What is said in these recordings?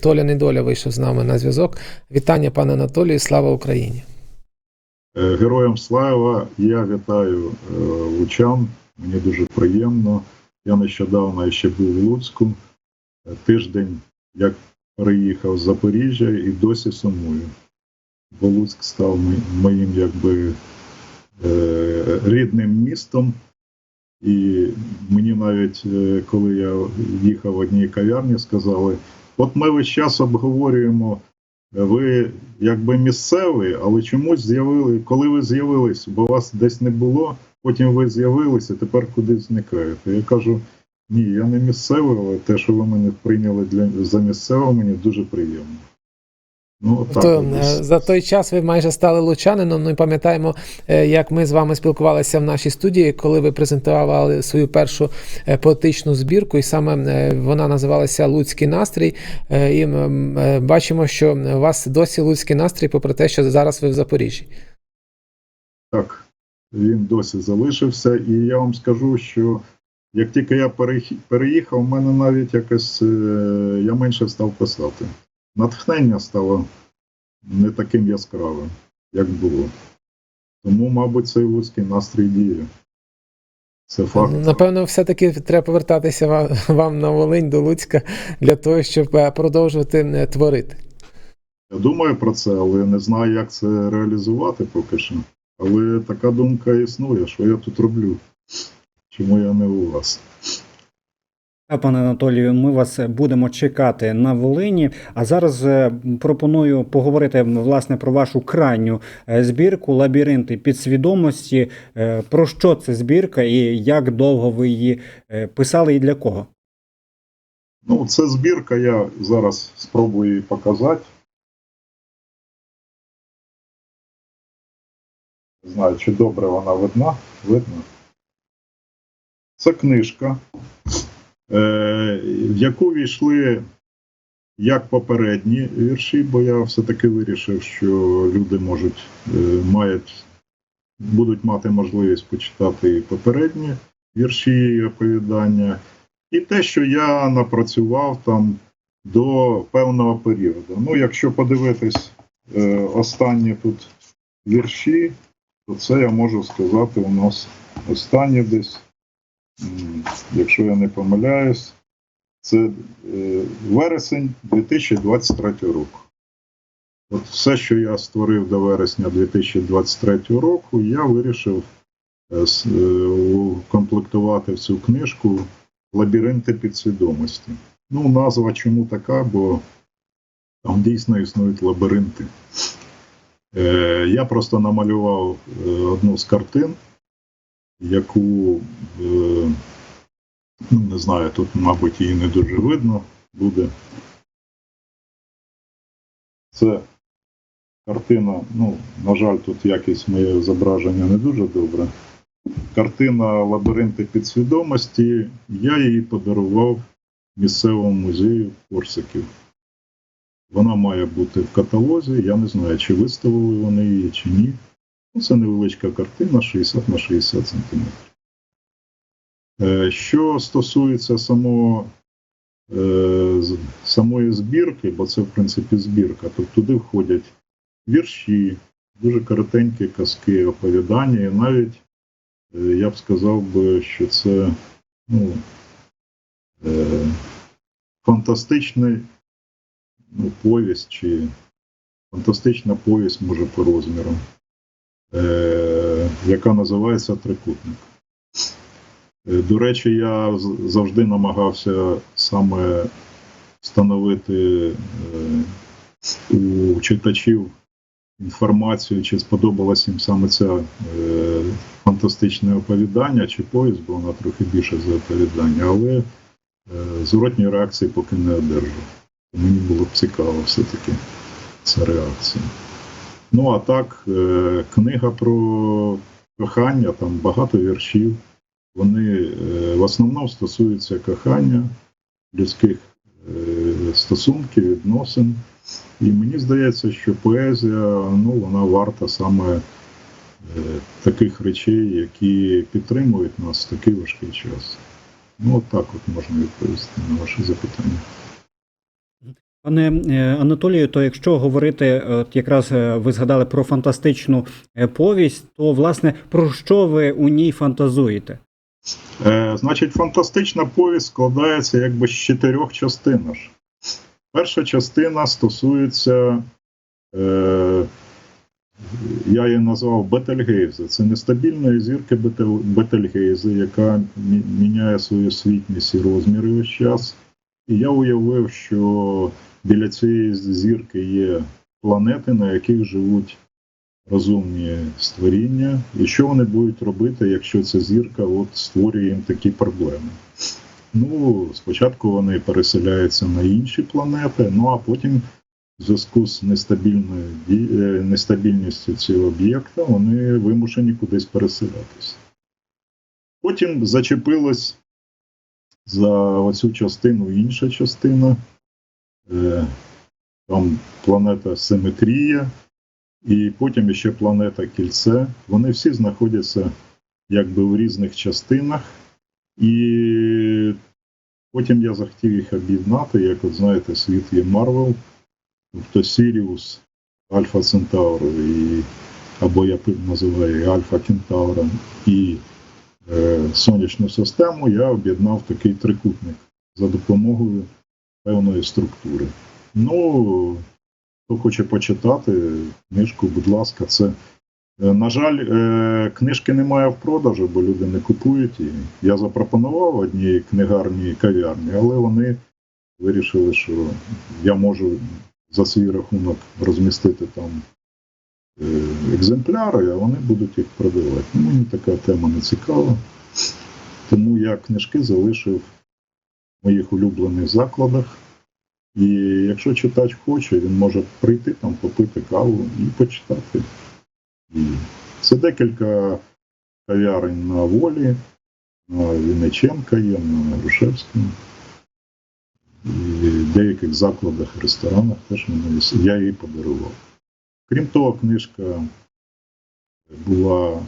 Толя Недоля вийшов з нами на зв'язок. Вітання, пане Анатолію, слава Україні! Е, Героям слава! Я вітаю е, лучан. Мені дуже приємно. Я нещодавно ще був в Луцьку. Е, Тиждень, як переїхав з Запоріжжя і досі сумую. Бо Луцьк став моїм якби рідним містом. І мені навіть, коли я їхав в одній кав'ярні, сказали: от ми весь час обговорюємо ви якби місцевий, але чомусь з'явили, коли ви з'явились, бо вас десь не було, потім ви з'явилися, тепер кудись зникаєте. Я кажу: ні, я не місцевий, але те, що ви мене прийняли для за місцевого, мені дуже приємно. Ну, так, То, е, за той час ви майже стали лучанином. Ну і пам'ятаємо, е, як ми з вами спілкувалися в нашій студії, коли ви презентували свою першу е, поетичну збірку, і саме вона називалася Луцький настрій. І бачимо, що у вас досі Луцький настрій, попри те, що зараз ви в Запоріжжі. Так, він досі залишився, і я вам скажу, що як тільки я переїхав, в мене навіть якось я менше став писати. Натхнення стало не таким яскравим, як було. Тому, мабуть, цей вузький настрій діє. Це факт. Напевно, все-таки треба повертатися вам на Волинь до Луцька для того, щоб е, продовжувати е, творити. Я думаю про це, але не знаю, як це реалізувати поки що. Але така думка існує, що я тут роблю. Чому я не у вас? Пане Анатолію, ми вас будемо чекати на Волині. А зараз е, пропоную поговорити власне про вашу крайню е, збірку Лабіринти підсвідомості. Е, Про що це збірка і як довго ви її писали і для кого? Ну, це збірка, я зараз спробую її показати. Не знаю, чи добре вона видна. Видно. Це книжка, в яку війшли як попередні вірші, бо я все-таки вирішив, що люди можуть, е, мають, будуть мати можливість почитати і попередні вірші і оповідання. І те, що я напрацював там до певного періоду. Ну, якщо подивитись е, останні тут вірші, то це я можу сказати у нас останні десь, якщо я не помиляюсь, це е, вересень 2023 року. От все, що я створив до вересня 2023 року, я вирішив е, е, укомплектувати в цю книжку лабіринти підсвідомості. Ну, назва чому така, бо там дійсно існують лабіринти. Я просто намалював одну з картин, яку, ну, не знаю, тут, мабуть, її не дуже видно буде. Це картина, ну, на жаль, тут якість моє зображення не дуже добре. Картина Лабіринти підсвідомості. Я її подарував місцевому музею Корсиків. Вона має бути в каталозі. Я не знаю, чи виставили вони її, чи ні. Ну, Це невеличка картина 60 на 60 см. Що стосується самого, е, самої збірки, бо це, в принципі, збірка, то туди входять вірші, дуже коротенькі казки, оповідання, і навіть Е, я б сказав би, що це ну, е, фантастичний ну, повість чи фантастична повість, може, по розміру, е, яка називається Трикутник. До речі, я завжди намагався саме встановити е, у читачів інформацію, чи сподобалось їм саме це фантастичне оповідання чи повість, бо вона трохи більше за оповідання, але е, зворотньої реакції поки не одержав. Мені було б цікаво все-таки ця реакція. Ну а так, е, книга про кохання, там багато віршів. Вони е, в основному стосуються кохання, людських е, стосунків, відносин. І мені здається, що поезія ну, вона варта саме е, таких речей, які підтримують нас в такий важкий час. Ну, от так от можна відповісти на ваше запитання. Пане Анатолію, то якщо говорити, от якраз ви згадали про фантастичну повість, то власне про що ви у ній фантазуєте? Е, значить, фантастична повість складається якби з чотирьох частин. Перша частина стосується, е, я її назвав Бетельгейзе. Це нестабільної зірки Бетел- Бетельгейзе, яка міняє свою світність і розміри весь час. І я уявив, що біля цієї зірки є планети, на яких живуть розумні створіння, і що вони будуть робити, якщо ця зірка от створює їм такі проблеми. Ну, спочатку вони переселяються на інші планети, ну а потім, в зв'язку з нестабільною е, нестабільністю цього об'єкта, вони вимушені кудись переселятися. Потім зачепилась за оцю частину інша частина. Е, Там планета Симетрія, і потім ще планета Кільце. Вони всі знаходяться якби в різних частинах. І потім я захотів їх об'єднати, як от знаєте, світ є Марвел, тобто Сіріус, Альфа Центавра, і, або я називаю Альфа Кентавра і е, сонячну систему, я об'єднав такий трикутник за допомогою певної структури. Ну, хто хоче почитати книжку, будь ласка, це. Е, На жаль, е, книжки немає в продажу, бо люди не купують її. Я запропонував одній книгарні кав'ярні, але вони вирішили, що я можу за свій рахунок розмістити там е, екземпляри, а вони будуть їх продавати. Ну, Мені така тема не цікава. Тому я книжки залишив в моїх улюблених закладах. І якщо читач хоче, він може прийти там, попити каву і почитати. І це декілька кав'ярень на волі, на Вінниченка є, на Грушевському. І в деяких закладах, ресторанах теж мене я її подарував. Крім того, книжка була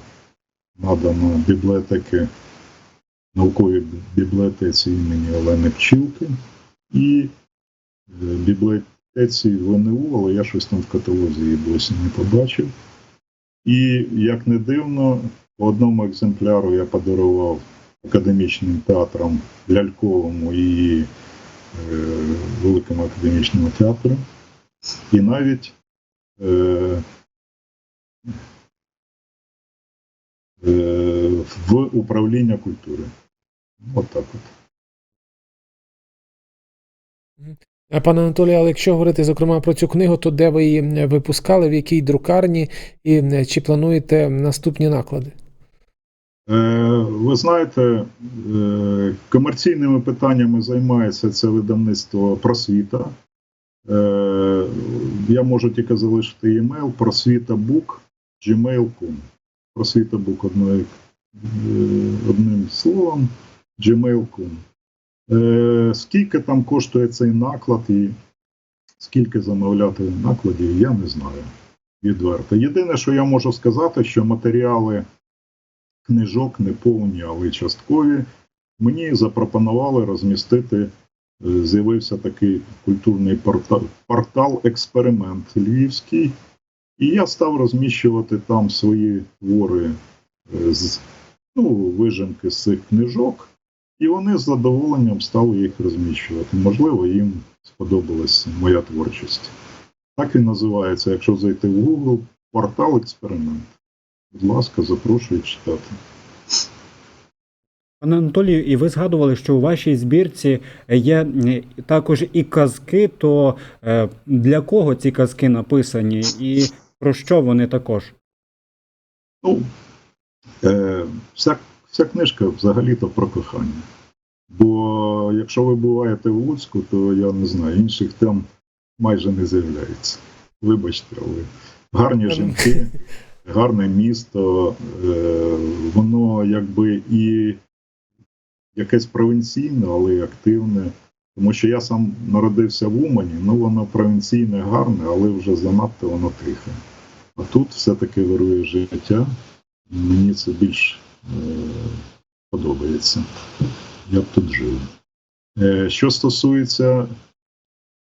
надана бібліотеки, науковій бібліотеці імені Олени Пчілки і бібліотеці ВНУ, але я щось там в каталозі її досі не побачив. І, як не дивно, по одному екземпляру я подарував академічним театрам Ляльковому і е, Великому академічному театру. І навіть е, е, в управління культури. От так от. Е, Пане Анатолію, але якщо говорити зокрема про цю книгу, то де ви її випускали, в якій друкарні, і чи плануєте наступні наклади? Е, Ви знаєте, е, комерційними питаннями займається це видавництво просвіта. Я можу тільки залишити емейл просвітабук gmail.com. Просвітабук одним словом gmail.com. Е, Скільки там коштує цей наклад і скільки замовляти накладів, я не знаю. Відверто. Єдине, що я можу сказати, що матеріали книжок не повні, але часткові. Мені запропонували розмістити. е, З'явився такий культурний портал, портал Експеримент Львівський, і я став розміщувати там свої твори е, з ну, вижимки з цих книжок, і вони з задоволенням стали їх розміщувати. Можливо, їм сподобалася моя творчість. Так він називається, якщо зайти в Google, портал Експеримент. Будь ласка, запрошую читати. Пане Анатолію, і ви згадували, що у вашій збірці є також і казки, то е, для кого ці казки написані, і про що вони також? Ну, е, вся, вся книжка взагалі-то про кохання. Бо якщо ви буваєте в Луцьку, то я не знаю, інших тем майже не з'являється. Вибачте, але гарні жінки, гарне місто, е, воно якби і якесь провінційне, але й активне. Тому що я сам народився в Умані, ну воно провінційне, гарне, але вже занадто воно тихе. А тут все-таки вирує життя. Мені це більш подобається. Я б тут жив. Е, що стосується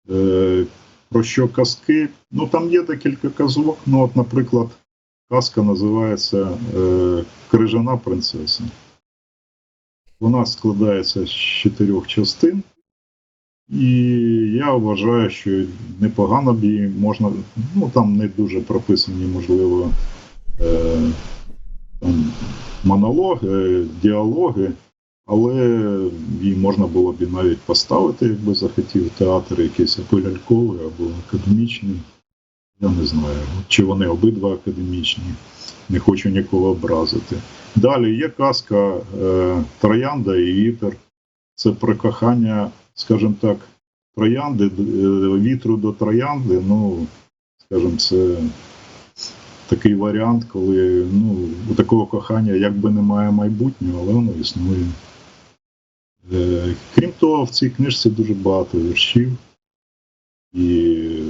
Е, про що казки? Ну там є декілька казок. Ну, от, наприклад, казка називається е, Крижана принцеса. Вона складається з чотирьох частин. І я вважаю, що непогано б її можна. Ну там не дуже прописані, можливо, е, там, монологи, діалоги, але її можна було б і навіть поставити, якби захотів театр якийсь або ляльковий, або академічний. Я не знаю, чи вони обидва академічні. Не хочу нікого образити. Далі є казка е, Троянда і вітер. Це про кохання, скажімо так, троянди, е, вітру до троянди. Ну, скажімо, це такий варіант, коли ну, у такого кохання якби немає майбутнього, але воно існує. Е, крім того, в цій книжці дуже багато віршів. І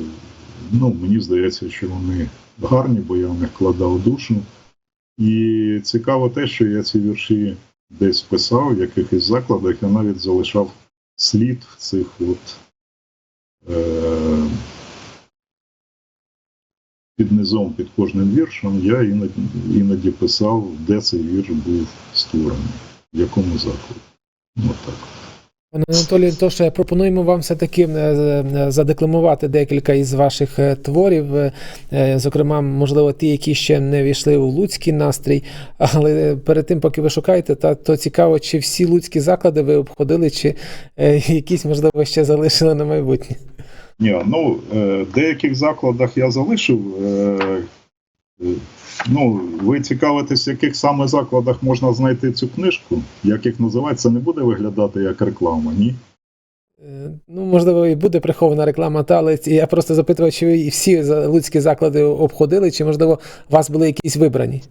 ну, мені здається, що вони гарні, бо я в них вкладав душу. І цікаво те, що я ці вірші десь писав в якихось закладах, я навіть залишав слід в цих от е, під низом, під кожним віршем, я іноді, іноді писав, де цей вірш був створений, в якому закладі. Ну так. Пане Анатолію, то що пропонуємо вам все-таки е, е, задекламувати декілька із ваших е, творів, е, е, зокрема, можливо, ті, які ще не війшли у луцький настрій. Але перед тим, поки ви шукаєте, та то цікаво, чи всі луцькі заклади ви обходили, чи е, якісь, можливо, ще залишили на майбутнє. Ні, ну е, в деяких закладах я залишив. е, е, Ну, ви цікавитесь, в яких саме закладах можна знайти цю книжку? Як їх називають, це не буде виглядати як реклама, ні? Ну, можливо, і буде прихована реклама, та але я просто запитував, чи ви всі луцькі заклади обходили, чи можливо у вас були якісь вибрані?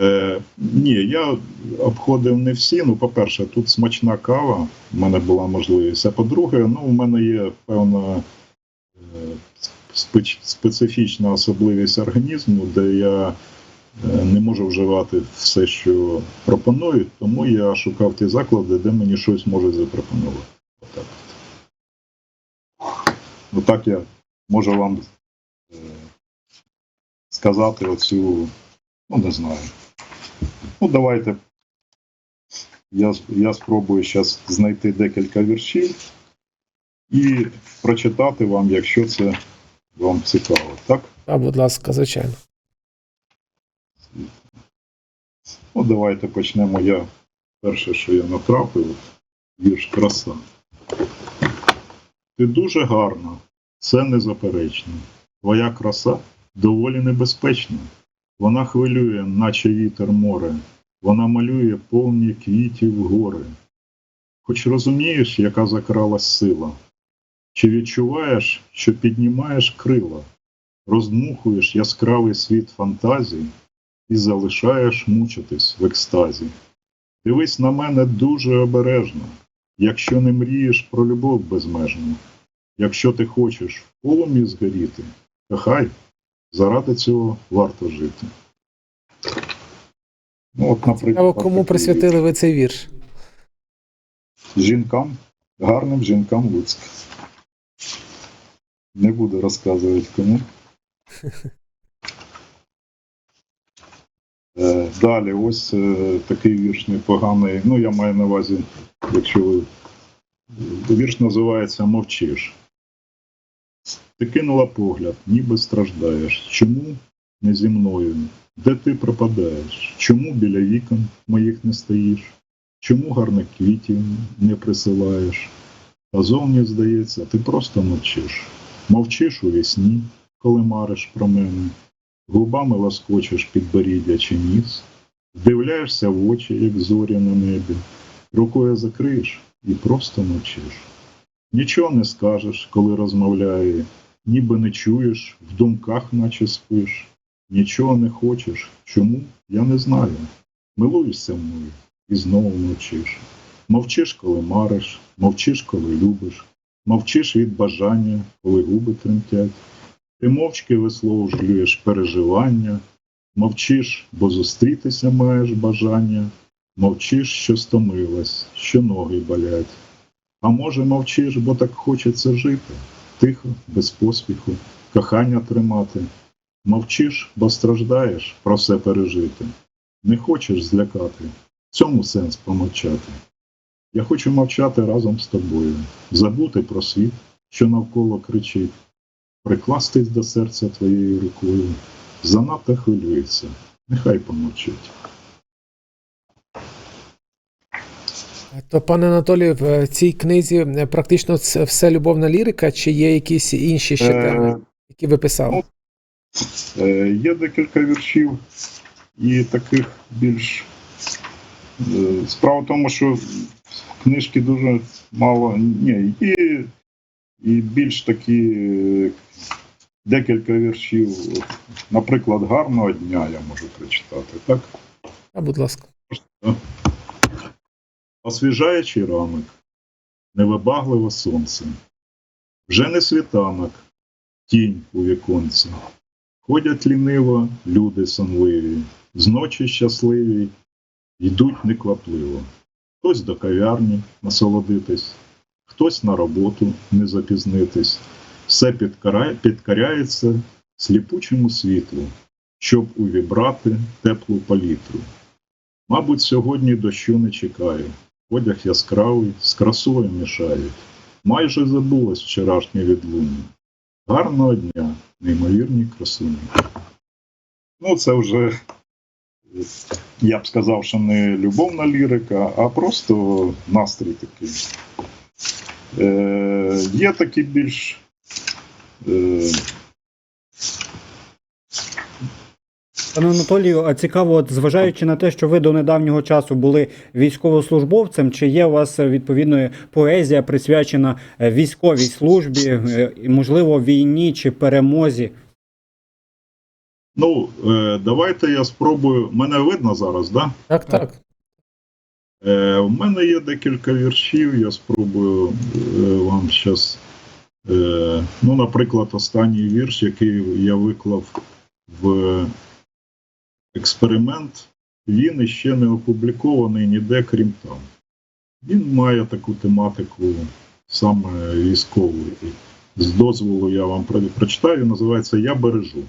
Е, ні, я обходив не всі. Ну, по-перше, тут смачна кава, в мене була можливість. А по-друге, ну, у мене є певна е, специфічна особливість організму, де я е, не можу вживати все, що пропонують, тому я шукав ті заклади, де мені щось можуть запропонувати. Отак. от. Ну я можу вам е, сказати оцю, ну не знаю. Ну, давайте. Я, я спробую зараз знайти декілька віршів і прочитати вам, якщо це вам цікаво. Так? А, будь ласка, звичайно. Ну, давайте почнемо. Я перше, що я натрапив, вірш краса. Ти дуже гарна, це незаперечно. Твоя краса доволі небезпечна. Вона хвилює, наче вітер море, вона малює повні квітів гори. Хоч розумієш, яка закралась сила, чи відчуваєш, що піднімаєш крила, роздмухуєш яскравий світ фантазій і залишаєш мучитись в екстазі. Дивись на мене дуже обережно, якщо не мрієш про любов безмежну. Якщо ти хочеш в полум'ї згоріти, то хай заради цього варто жити. Ну, от, наприклад, кому присвятили ви цей вірш? вірш. жінкам, гарним жінкам Луцька. Не буду розказувати кому. Е, Далі, ось е, такий вірш непоганий. Ну, я маю на увазі, якщо ви. Вірш називається Мовчиш. Ти кинула погляд, ніби страждаєш. Чому не зі мною? Де ти пропадаєш? Чому біля вікон моїх не стоїш? Чому гарних квітів не присилаєш? А зовні, здається, ти просто мовчиш. Мовчиш у вісні, коли мариш про мене, губами лоскочеш підборіддя чи ніс, вдивляєшся в очі, як зорі на небі, рукою закриєш і просто мовчиш. Нічого не скажеш, коли розмовляє, ніби не чуєш, в думках наче спиш. Нічого не хочеш. Чому? Я не знаю. Милуєшся мною і знову мовчиш. Мовчиш, коли мариш, мовчиш, коли любиш, мовчиш від бажання, коли губи тремтять. Ти мовчки висловлюєш переживання, мовчиш, бо зустрітися маєш бажання, мовчиш, що стомилась, що ноги болять. А може, мовчиш, бо так хочеться жити. тихо, без поспіху, кохання тримати. Мовчиш, бо страждаєш про все пережити. Не хочеш злякати. В цьому сенс помовчати. Я хочу мовчати разом з тобою, забути про світ, що навколо кричить, прикластись до серця твоєю рукою. Занадто хвилюється, нехай помовчить. То, пане Анатолію, в цій книзі е, практично все любовна лірика, чи є якісь інші ще Е, теми, які ви писали? ну, Е, Є декілька віршів і таких більш. е, Справа в тому, що книжки дуже мало. Ні, є і більш такі е, декілька віршів. Наприклад, гарного дня я можу прочитати, так? А, будь ласка. Освіжаючий ранок, невибагливе сонце, вже не світанок, тінь у віконці. Ходять ліниво люди сонливі, зночі щасливі, йдуть неквапливо. Хтось до кав'ярні насолодитись, хтось на роботу не запізнитись. Все підкарає, підкаряється сліпучому світлу, щоб увібрати теплу палітру. Мабуть, сьогодні дощу не чекає, одяг яскравий, з красою мішають. Майже забулось вчорашнє відлуння. Гарного дня, неймовірні красуні. Ну, це вже, я б сказав, що не любовна лірика, а просто настрій такий. Е, є такі більш. Е, Пане Анатолію, а цікаво, от зважаючи на те, що ви до недавнього часу були військовослужбовцем, чи є у вас е, відповідно поезія присвячена е, військовій службі, е, можливо, війні чи перемозі? ну, давайте я спробую. Мене видно зараз, так? Да? Так, так. Е, У мене є декілька віршів, я спробую е, вам зараз. Е, ну, наприклад, останній вірш, який я виклав в експеримент, він іще не опублікований ніде, крім там. Він має таку тематику саме військову. З дозволу я вам прочитаю, називається Я бережу.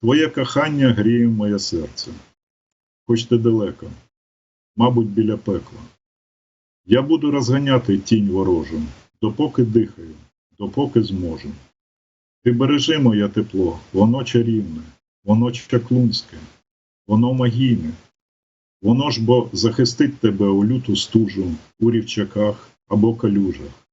Твоє кохання гріє моє серце, хоч ти далеко мабуть, біля пекла. Я буду розганяти тінь ворожу, допоки дихаю, допоки зможу. Ти бережи моє тепло, воно чарівне, воно чаклунське, воно магійне. Воно ж бо захистить тебе у люту стужу, у рівчаках або калюжах.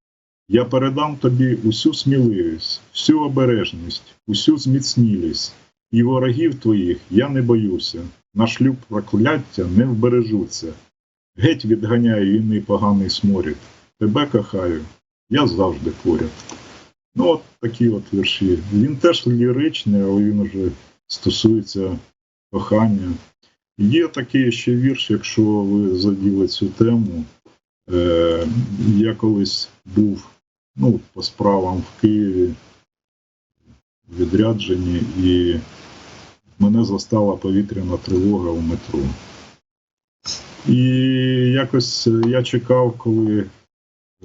Я передам тобі усю сміливість, всю обережність, усю зміцнілість, і ворогів твоїх я не боюся, на шлюб прокляття не вбережуться. Геть відганяю війни поганий сморід. Тебе кохаю, я завжди поряд. Ну, от такі от вірші. Він теж ліричний, але він вже стосується кохання. Є такий ще вірш, якщо ви заділи цю тему. Е, я колись був ну, по справам в Києві в відрядженні, і мене застала повітряна тривога в метро. І якось я чекав, коли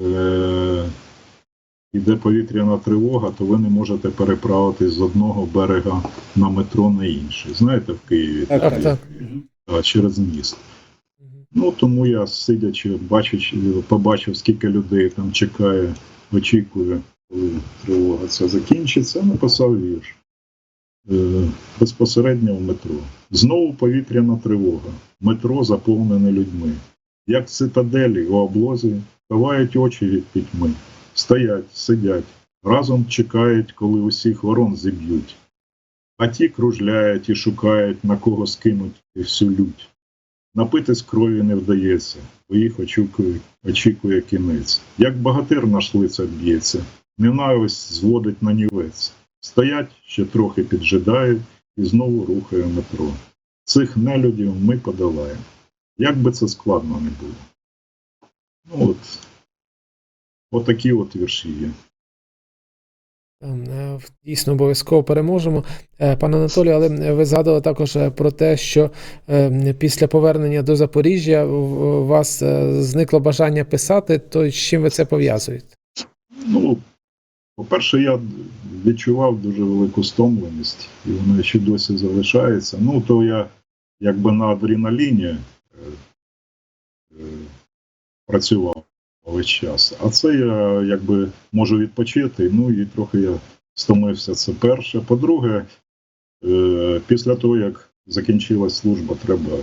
е, йде повітряна тривога, то ви не можете переправитись з одного берега на метро на інший. Знаєте, в Києві Так, Так, так. а, через міст. Ну тому я сидячи, бачачи, побачив, скільки людей там чекає, очікує, коли тривога ця закінчиться, написав вірш. Е, безпосередньо в метро. Знову повітряна тривога. Метро заповнене людьми. Як цитаделі у облозі ховають очі від пітьми. Стоять, сидять, разом чекають, коли усіх ворон зіб'ють. А ті кружляють і шукають, на кого скинуть всю лють. Напитись крові не вдається, бо їх очікує, очікує кінець. Як багатир наш лицар б'ється, ненависть зводить на нівець. Стоять, ще трохи піджидають і знову рухає метро. Цих нелюдів ми подолаємо. Як би це складно не було. Ну от, отакі от вірші є. Там, е, Дійсно, обов'язково переможемо. Е, Пане Анатолію, але ви згадували також е, про те, що е, після повернення до Запоріжжя у вас зникло бажання писати, то з чим ви це пов'язуєте? Ну, По-перше, я відчував дуже велику стомленість, і вона ще досі залишається. Ну, то я якби на адреналіні працював весь час. А це я якби можу відпочити, ну і трохи я стомився. Це перше. По-друге, е, після того, як закінчилась служба, треба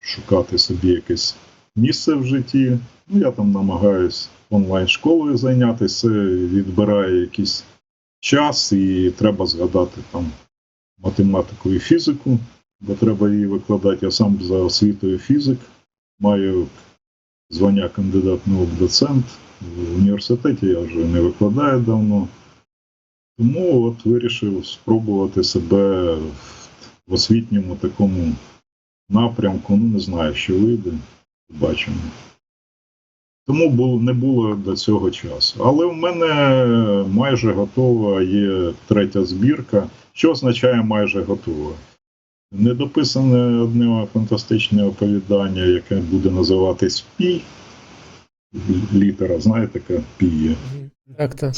шукати собі якесь місце в житті. Ну, я там намагаюсь онлайн-школою зайнятися, відбирає якийсь час, і треба згадати там математику і фізику, бо треба її викладати. Я сам за освітою фізик, маю звання кандидат наук доцент. В університеті я вже не викладаю давно. Тому от вирішив спробувати себе в- освітньому такому напрямку. Ну, не знаю, що вийде. Бачимо. Тому не було до цього часу. Але в мене майже готова є третя збірка. Що означає майже готова? Недописане одне фантастичне оповідання, яке буде називатись Пі. Літера, знаєте, яка Пі є. Так, так.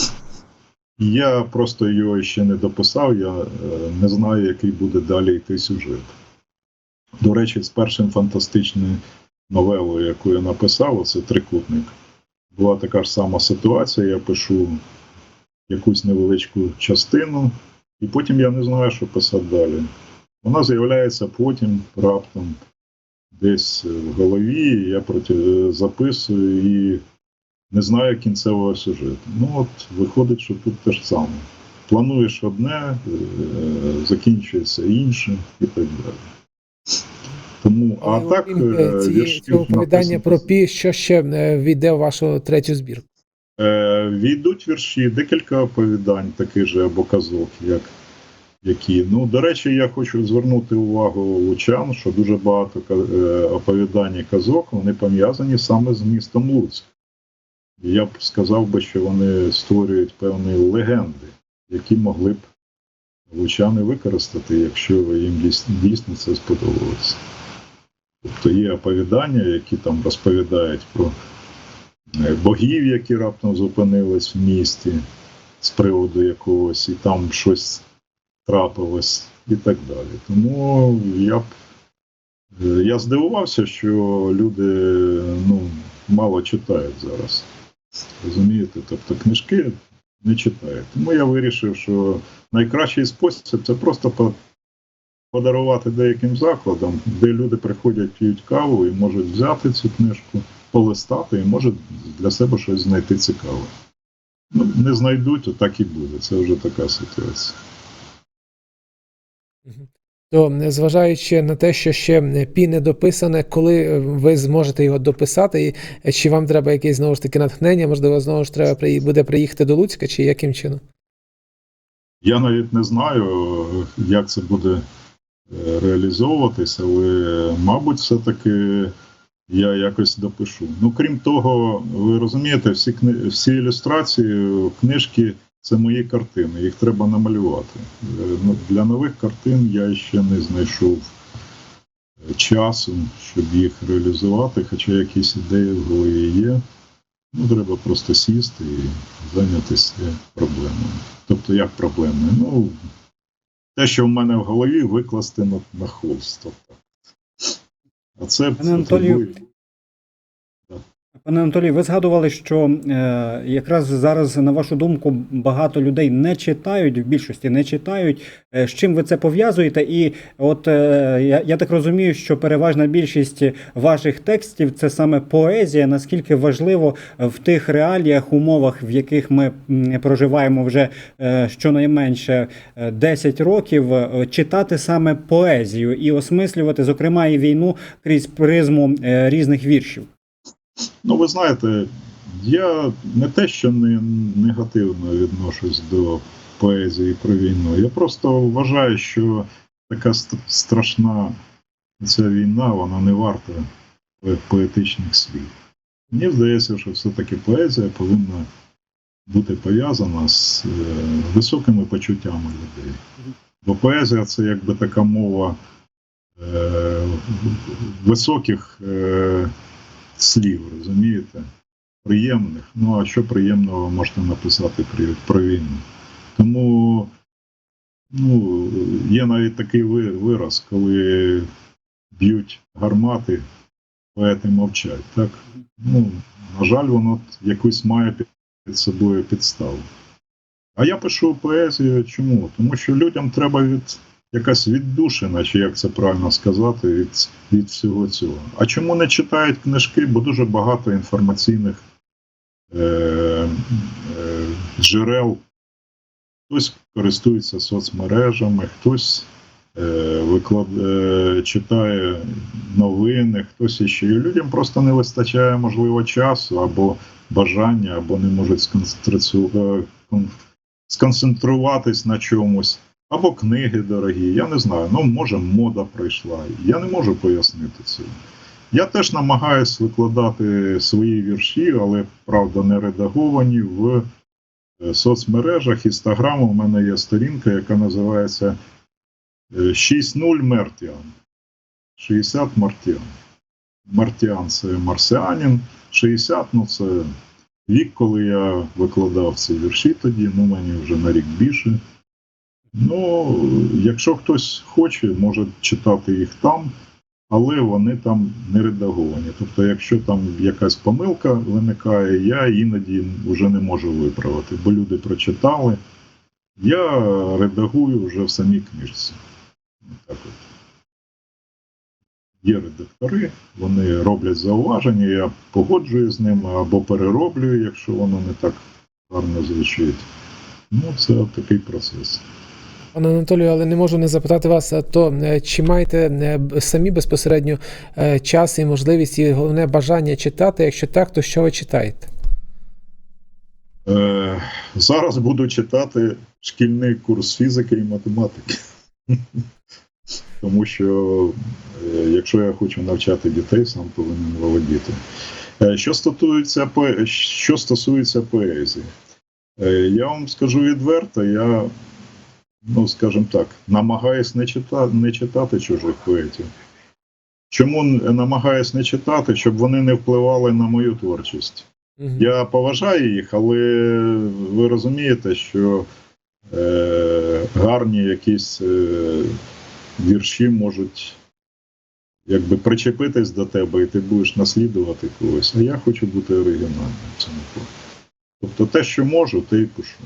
Я просто його ще не дописав, я е, не знаю, який буде далі йти сюжет. До речі, з першим фантастичною новелою, яку я написав, це трикутник. Була така ж сама ситуація. Я пишу якусь невеличку частину, і потім я не знаю, що писати далі. Вона з'являється потім, раптом, десь в голові, я проти, е, записую і не знаю кінцевого сюжету. Ну от виходить, що тут те ж саме. Плануєш одне, е, закінчується інше і так далі. Тому, а Але так, окрім, е, е, цієї- віршів цього оповідання про пі, що ще е, війде в вашу третю збірку? Е, війдуть вірші, декілька оповідань, таких же або казок, як які. Ну, до речі, я хочу звернути увагу лучан, що дуже багато е, оповідань казок вони пов'язані саме з містом Луцьк. Я б сказав би, що вони створюють певні легенди, які могли б лучани використати, якщо їм дійсно, дійсно це сподобалося. Тобто є оповідання, які там розповідають про е, богів, які раптом зупинились в місті з приводу якогось, і там щось трапилось, і так далі. Тому я б е, я здивувався, що люди ну, мало читають зараз. Розумієте? Тобто книжки не читають. Тому я вирішив, що найкращий спосіб це просто подарувати деяким закладам, де люди приходять, п'ють каву і можуть взяти цю книжку, полистати і можуть для себе щось знайти цікаве. Ну, не знайдуть, то так і буде. Це вже така ситуація. То, е, зважаючи на те, що ще е, пі не дописане, коли е, ви зможете його дописати, і е, чи вам треба якесь знову ж таки натхнення, можливо, знову ж треба буде приїхати до Луцька, чи яким чином? Я навіть не знаю, як це буде е, реалізовуватися, але, мабуть, все-таки я якось допишу. Ну, крім того, ви розумієте, всі, всі ілюстрації, книжки це мої картини, їх треба намалювати. Е, ну, Для нових картин я ще не знайшов е, часу, щоб їх реалізувати, хоча якісь ідеї в голові є. Ну, треба просто сісти і зайнятися проблемою. Тобто, як проблемою? Ну, те, що в мене в голові, викласти на, на холст. Тобто. А це потребує- Пане Анатолій, ви згадували, що е, якраз зараз, на вашу думку, багато людей не читають, в більшості не читають. Е, з чим ви це пов'язуєте? І от е, я, я так розумію, що переважна більшість ваших текстів це саме поезія. Наскільки важливо в тих реаліях, умовах, в яких ми проживаємо вже е, щонайменше е, 10 років, е, читати саме поезію і осмислювати, зокрема, і війну крізь призму е, різних віршів. Ну, ви знаєте, я не те, що не негативно відношусь до поезії про війну. Я просто вважаю, що така страшна ця війна, вона не варта по- поетичних слів. Мені здається, що все-таки поезія повинна бути пов'язана з е, високими почуттями людей. Бо поезія це якби така мова е, високих е, слів, розумієте? приємних. Ну а що приємного можете написати про, про війну? Тому ну, є навіть такий вираз, коли б'ють гармати, поети мовчать. Так? Ну, на жаль, воно якусь має під собою підставу. А я пишу поезію чому? Тому що людям треба від якась віддушина, чи як це правильно сказати, від, від всього цього. А чому не читають книжки? Бо дуже багато інформаційних е, е, джерел. Хтось користується соцмережами, хтось е, виклад, е, читає новини, хтось іще. І людям просто не вистачає, можливо, часу або бажання, або не можуть е, сконцентруватись на чомусь. Або книги дорогі, я не знаю. Ну, може, мода прийшла. Я не можу пояснити це. Я теж намагаюся викладати свої вірші, але правда не редаговані в е, соцмережах. Інстаграму у мене є сторінка, яка називається е, 6.0 Мертіан. 60 Мартіан. Мартіан це марсіанін, 60 ну це вік, коли я викладав ці вірші тоді, ну мені вже на рік більше. Ну, якщо хтось хоче, може читати їх там, але вони там не редаговані. Тобто, якщо там якась помилка виникає, я іноді вже не можу виправити, бо люди прочитали. Я редагую вже в самій книжці. Так от. Є редактори, вони роблять зауваження, я погоджую з ними або перероблюю, якщо воно не так гарно звучить. Ну, це такий процес. Пане Анатолію, але не можу не запитати вас, то е, чи маєте е, самі безпосередньо е, час і можливість, і головне бажання читати? Якщо так, то що ви читаєте? Е, зараз буду читати шкільний курс фізики і математики. Тому що, якщо я хочу навчати дітей, сам повинен володіти. Що стосується, що стосується поезії, я вам скажу відверто, я, ну скажімо так, намагаюсь не, чита, не читати чужих поетів. Чому намагаюсь не читати, щоб вони не впливали на мою творчість? Мгм. Я поважаю їх, але ви розумієте, що е, гарні якісь е, вірші можуть якби причепитись до тебе, і ти будеш наслідувати когось. А я хочу бути оригінальним в цьому плані. Тобто те, що можу, те й пишу.